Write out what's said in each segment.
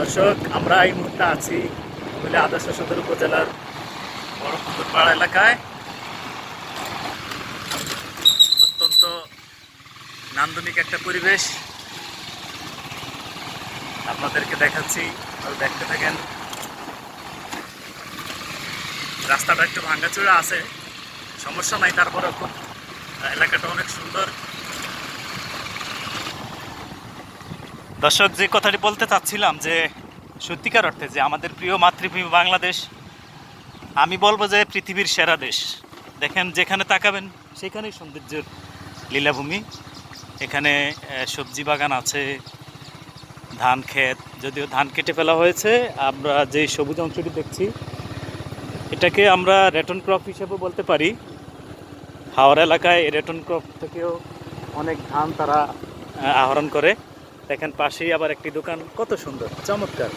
দর্শক, আমরা এই মুহূর্তে আছি বলে আদর্শ সদর উপজেলার বড় পাড়া এলাকায়। অত্যন্ত নান্দনিক একটা পরিবেশ। আপনাদেরকে দেখাচ্ছি আর দেখতে থাকেন। রাস্তাটা একটু ভাঙ্গাচোরা আছে, সমস্যা নাই তারপরে খুব এলাকাটা অনেক সুন্দর। দর্শক, যে কথাটি বলতে চাচ্ছিলাম যে সত্যিকার অর্থে যে আমাদের প্রিয় মাতৃভূমি বাংলাদেশ, আমি বলব যে পৃথিবীর সেরা দেশ। দেখেন, যেখানে তাকাবেন, সেখানেই সৌন্দর্যের লীলাভূমি। এখানে সবজি বাগান আছে, ধান ক্ষেত, যদিও ধান কেটে ফেলা হয়েছে, আমরা যে সবুজ অংশটি দেখছি, এটাকে আমরা রেটন ক্রপ হিসেবে বলতে পারি। হাওড়া এলাকায় রেটন ক্রপ থেকেও অনেক ধান তারা আহরণ করে। দেখেন পাশেই আবার একটি দোকান কত সুন্দর চমৎকার।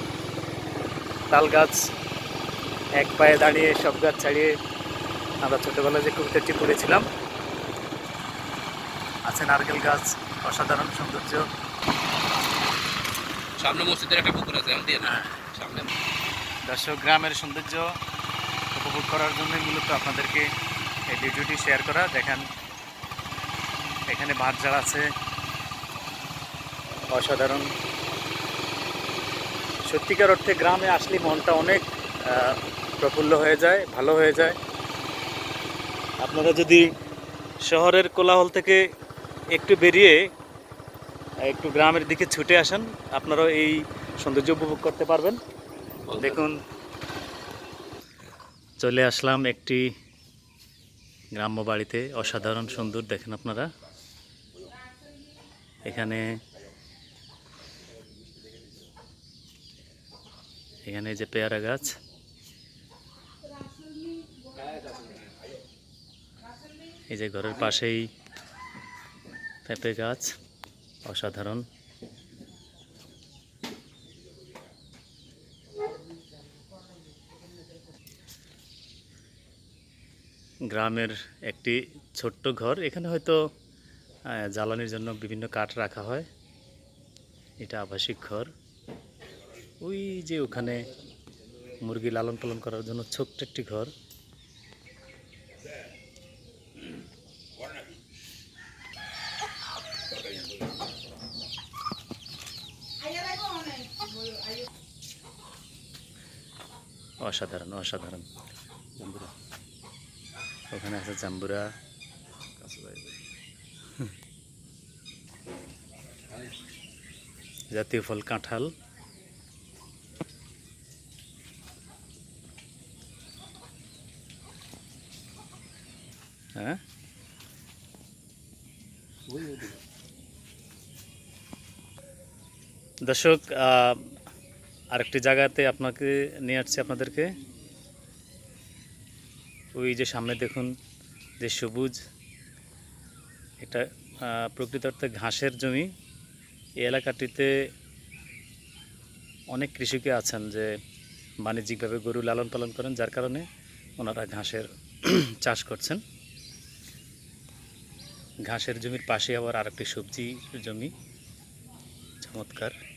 তাল গাছ এক পায়ে দাঁড়িয়ে সব গাছ ছাড়িয়ে আমরা ছোটোবেলায় যে কবিতাটি পড়েছিলাম আছে নারকেল গাছ অসাধারণ সৌন্দর্য। সামনে মসজিদের একটা পুকুর আছে না সামনে। দর্শক গ্রামের সৌন্দর্য উপভোগ করার জন্যই মূলত আপনাদেরকে এই ভিডিওটি শেয়ার করা। দেখেন এখানে ভাত আছে। অসাধারণ। সত্যিকার অর্থে গ্রামে আসলে মনটা অনেক প্রফুল্ল হয়ে যায় ভালো হয়ে যায়। আপনারা যদি শহরের কোলাহল থেকে একটু বেরিয়ে একটু গ্রামের দিকে ছুটে আসেন আপনারাও এই সৌন্দর্য উপভোগ করতে পারবেন। দেখুন। চলে আসলাম একটি গ্রাম্য বাড়িতে অসাধারণ সুন্দর দেখেন আপনারা। এখানে এখানে যে পেয়ারা গাছ। এই যে ঘরের পাশেই পেঁপে গাছ, অসাধারণ। গ্রামের একটি ছোট্ট ঘর, এখানে হয়তো জ্বালানির জন্য বিভিন্ন কাঠ রাখা হয়। এটা আবাসিক ঘর। ওই যে ওখানে মুরগি লালন পালন করার জন্য ছোট্ট একটি ঘর। অসাধারণ অসাধারণ। জাম্বুরা। ওখানে আছে জাম্বুরা। জাতীয় ফল কাঁঠাল। হ্যাঁ? দর্শক আরেকটি জায়গাতে আপনাকে নিয়ে আসছি আপনাদেরকে। ওই যে সামনে দেখুন, যে সবুজ, এটা প্রকৃত অর্থে ঘাসের জমি। এই এলাকাটিতে অনেক কৃষকে আছেন যে বাণিজ্যিকভাবে গরু লালন পালন করেন, যার কারণে ওনারা ঘাসের চাষ করছেন। ঘাসের জমির পাশে আবার আরেকটি সবজি জমি চমৎকার।